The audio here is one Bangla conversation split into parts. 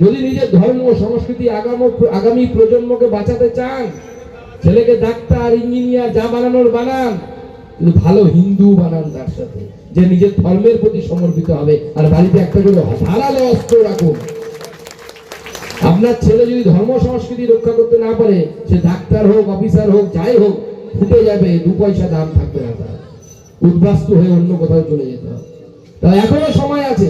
যদি নিজের ধর্ম, সংস্কৃতি, আগাম প্রজন্মকে বাঁচাতে চান, ছেলেকে ডাক্তার, ইঞ্জিনিয়ার যা বানানোর বানান ভালো হিন্দু বানান তার সাথে, যে নিজের ধর্মের প্রতি সমর্পিত হবে। আর বাড়িতে একটা করে ধারালো অস্ত্র রাখুন। আপনার ছেলে যদি ধর্ম, সংস্কৃতি রক্ষা করতে না পারে, সে ডাক্তার হোক, অফিসার হোক, যাই হোক, ফুটে যাবে, দু পয়সা দাম থাকবে না তার। উদ্বাস্তু হয়ে অন্য কোথাও চলে যেতে হবে। তাই এখনও সময় আছে।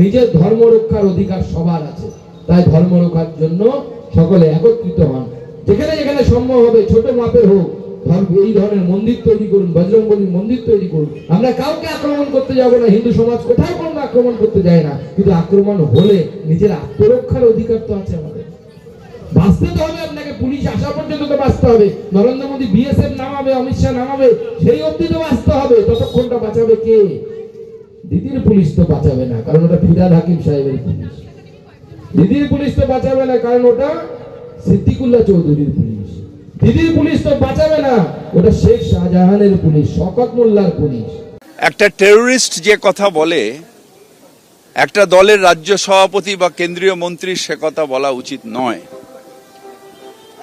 নিজের ধর্ম রক্ষার অধিকার সবার আছে। তাই ধর্ম রক্ষার জন্য সকলে একত্রিত হন। যেখানে যেখানে সম্ভব হবে, ছোট মাপের হোক, ধর্ম, এই ধরনের মন্দির তৈরি করুন, বজরংবলীর মন্দির তৈরি করুন। আমরা কাউকে আক্রমণ করতে যাব না, হিন্দু সমাজ কোথাও কোনো আক্রমণ করতে যায় না। কিন্তু আক্রমণ হলে নিজের আত্মরক্ষার অধিকার তো আছে আমাদের। বাঁচতে তো হবে আপনাকে, পুলিশ আসা পর্যন্ত তো বাঁচতে হবে। নরেন্দ্র মোদী বিএসএফ নামাবে, অমিত শাহ নামাবে, সেই অবধি তো বাঁচতে হবে। ততক্ষণটা বাঁচাবে কে? দিদির পুলিশ তো বাঁচাবে না, কারণ ওটা ফিরাদ হাকিম সাহেবের পুলিশ। দিদির পুলিশ তো বাঁচাবে না, কারণ ওটা সিদ্দিকুল্লাহ চৌধুরীর পুলিশ। দিদির পুলিশ তো বাঁচাবে না, ওটা শেখ শাহজাহানের পুলিশ, শকত মোল্লার পুলিশ। একটা টেররিস্ট যে কথা বলে, একটা দলের রাজ্য সভাপতি বা কেন্দ্রীয় মন্ত্রী সে কথা বলা উচিত নয়।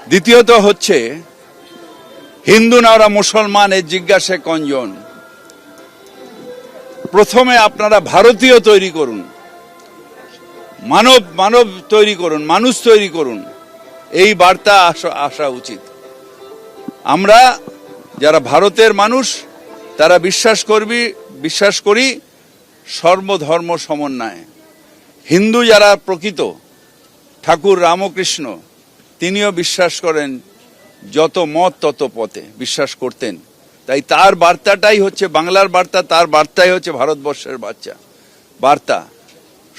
দ্বিতীয়ত হচ্ছে, হিন্দু না ওরা মুসলমান এর জিজ্ঞাসা কঞ্জন প্রথমে আপনারা ভারতীয় তৈরি করুন। মানব মানব তৈরি করুন, মানুষ তৈরি করুন। এই বার্তা আসা আসা উচিত। আমরা যারা ভারতের মানুষ, তারা বিশ্বাস করবি, বিশ্বাস করি সর্বধর্ম সমন্বয়। হিন্দু যারা প্রকৃত, ঠাকুর রামকৃষ্ণ, তিনিও বিশ্বাস করেন, যত মত তত পথে বিশ্বাস করতেন। তাই তার বার্তাটাই হচ্ছে, বাংলার বার্তা, তার বার্তাই হচ্ছে ভারতবর্ষের বাচ্চা। বার্তা।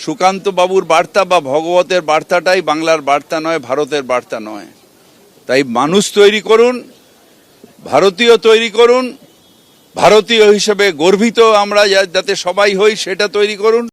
সুকান্ত বাবুর বার্তা বা ভগবতের বার্তাটাই বাংলার বার্তা নয়, ভারতের বার্তা নয়। তাই মানুষ তৈরি করুন, ভারতীয় তৈরি করুন, ভারতীয় হিসেবে গর্বিত আমরা যাতে সবাই হই, সেটা তৈরি করুন।